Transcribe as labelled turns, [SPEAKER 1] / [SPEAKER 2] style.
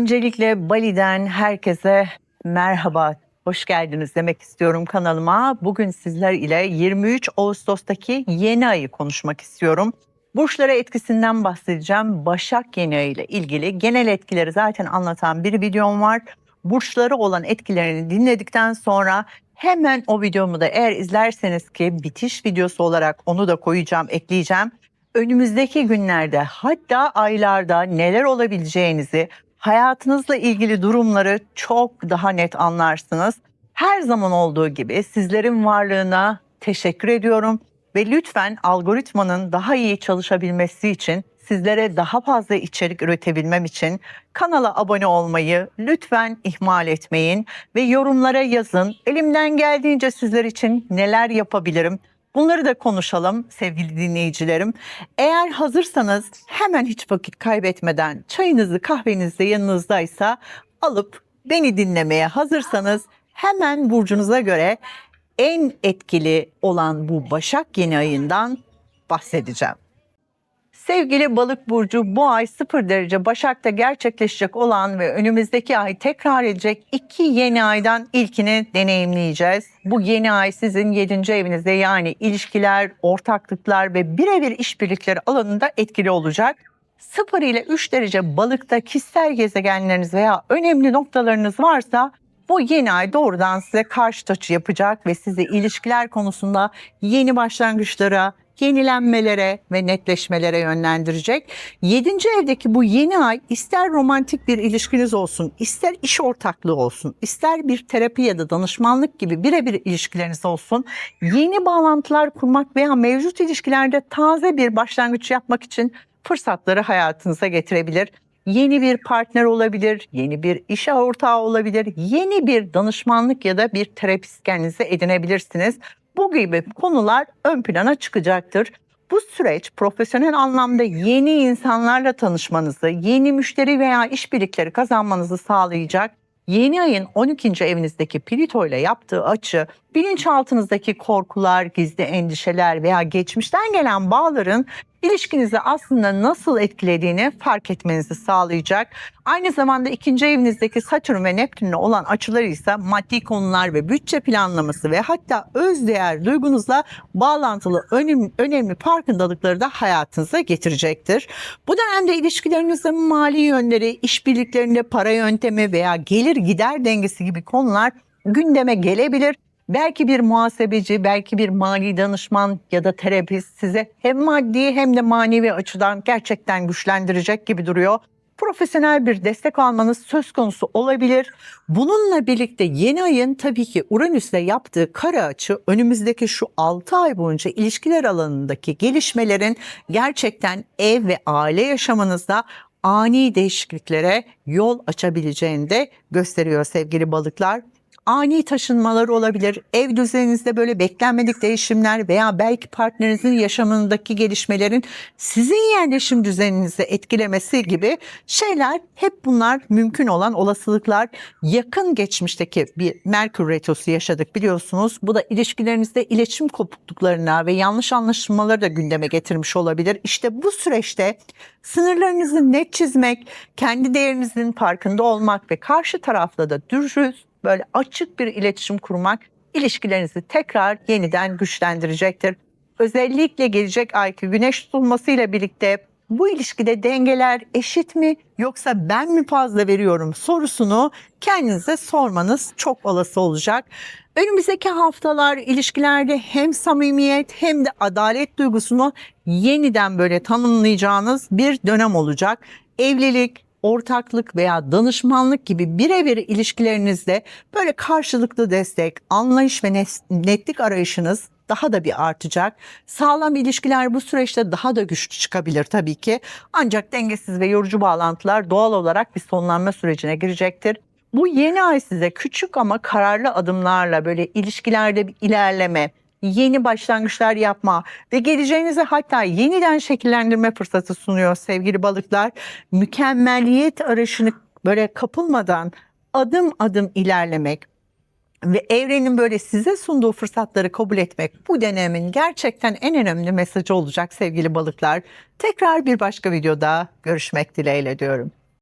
[SPEAKER 1] Öncelikle Bali'den herkese merhaba, hoş geldiniz demek istiyorum kanalıma. Bugün sizler ile 23 Ağustos'taki yeni ayı konuşmak istiyorum. Burçlara etkisinden bahsedeceğim. Başak yeni ayı ile ilgili genel etkileri zaten anlatan bir videom var. Burçları olan etkilerini dinledikten sonra hemen o videomu da eğer izlerseniz ki bitiş videosu olarak onu da koyacağım, ekleyeceğim. Önümüzdeki günlerde hatta aylarda neler olabileceğinizi, hayatınızla ilgili durumları çok daha net anlarsınız. Her zaman olduğu gibi sizlerin varlığına teşekkür ediyorum ve lütfen algoritmanın daha iyi çalışabilmesi için sizlere daha fazla içerik üretebilmem için kanala abone olmayı lütfen ihmal etmeyin ve yorumlara yazın. Elimden geldiğince sizler için neler yapabilirim? Bunları da konuşalım sevgili dinleyicilerim. Eğer hazırsanız hemen hiç vakit kaybetmeden çayınızı kahveniz de yanınızdaysa alıp beni dinlemeye hazırsanız hemen burcunuza göre en etkili olan bu Başak yeni ayından bahsedeceğim. Sevgili balık burcu bu ay 0 derece Başak'ta gerçekleşecek olan ve önümüzdeki ay tekrar edecek iki yeni aydan ilkini deneyimleyeceğiz. Bu yeni ay sizin 7. evinizde yani ilişkiler, ortaklıklar ve birebir işbirlikleri alanında etkili olacak. 0 ile 3 derece balıkta kişisel gezegenleriniz veya önemli noktalarınız varsa bu yeni ay doğrudan size karşı açı yapacak ve sizi ilişkiler konusunda yeni başlangıçlara, yenilenmelere ve netleşmelere yönlendirecek. 7. evdeki bu yeni ay ister romantik bir ilişkiniz olsun, ister iş ortaklığı olsun, ister bir terapi ya da danışmanlık gibi birebir ilişkileriniz olsun, yeni bağlantılar kurmak veya mevcut ilişkilerde taze bir başlangıç yapmak için fırsatları hayatınıza getirebilir. Yeni bir partner olabilir, yeni bir iş ortağı olabilir, yeni bir danışmanlık ya da bir terapist kendinize edinebilirsiniz. Bu gibi konular ön plana çıkacaktır. Bu süreç profesyonel anlamda yeni insanlarla tanışmanızı, yeni müşteri veya işbirlikleri kazanmanızı sağlayacak. Yeni ayın 12. evinizdeki Plüto ile yaptığı açı bilinçaltınızdaki korkular, gizli endişeler veya geçmişten gelen bağların ilişkinizi aslında nasıl etkilediğini fark etmenizi sağlayacak. Aynı zamanda ikinci evinizdeki Satürn ve Neptün'le olan açıları ise maddi konular ve bütçe planlaması ve hatta öz değer duygunuzla bağlantılı önemli, önemli farkındalıkları da hayatınıza getirecektir. Bu dönemde ilişkilerinizin mali yönleri, işbirliklerinde para yöntemi veya gelir gider dengesi gibi konular gündeme gelebilir Belki bir muhasebeci, belki bir mali danışman ya da terapist size hem maddi hem de manevi açıdan gerçekten güçlendirecek gibi duruyor. Profesyonel bir destek almanız söz konusu olabilir. Bununla birlikte yeni ayın tabii ki Uranüs'le yaptığı kara açı önümüzdeki şu 6 ay boyunca ilişkiler alanındaki gelişmelerin gerçekten ev ve aile yaşamınızda ani değişikliklere yol açabileceğini de gösteriyor sevgili balıklar ani taşınmalar olabilir. Ev düzeninizde böyle beklenmedik değişimler veya belki partnerinizin yaşamındaki gelişmelerin sizin yerleşim düzeninizi etkilemesi gibi şeyler hep bunlar mümkün olan olasılıklar. Yakın geçmişteki bir Merkür Retrosu yaşadık biliyorsunuz. Bu da ilişkilerinizde iletişim kopukluklarına ve yanlış anlaşılmaları da gündeme getirmiş olabilir. İşte bu süreçte sınırlarınızı net çizmek, kendi değerinizin farkında olmak ve karşı tarafla da dürüst böyle açık bir iletişim kurmak ilişkilerinizi tekrar yeniden güçlendirecektir. Özellikle gelecek ayki güneş tutulmasıyla birlikte bu ilişkide dengeler eşit mi yoksa ben mi fazla veriyorum sorusunu kendinize sormanız çok olası olacak. Önümüzdeki haftalar ilişkilerde hem samimiyet hem de adalet duygusunu yeniden böyle tanımlayacağınız bir dönem olacak. Evlilik, ortaklık veya danışmanlık gibi birebir ilişkilerinizde böyle karşılıklı destek, anlayış ve netlik arayışınız daha da bir artacak. Sağlam ilişkiler bu süreçte daha da güçlü çıkabilir tabii ki. Ancak dengesiz ve yorucu bağlantılar doğal olarak bir sonlanma sürecine girecektir. Bu yeni ay size küçük ama kararlı adımlarla böyle ilişkilerde bir ilerleme, yeni başlangıçlar yapma ve geleceğinizi hatta yeniden şekillendirme fırsatı sunuyor sevgili balıklar. Mükemmeliyet arayışını böyle kapılmadan adım adım ilerlemek ve evrenin böyle size sunduğu fırsatları kabul etmek bu dönemin gerçekten en önemli mesajı olacak sevgili balıklar. Tekrar bir başka videoda görüşmek dileğiyle diyorum.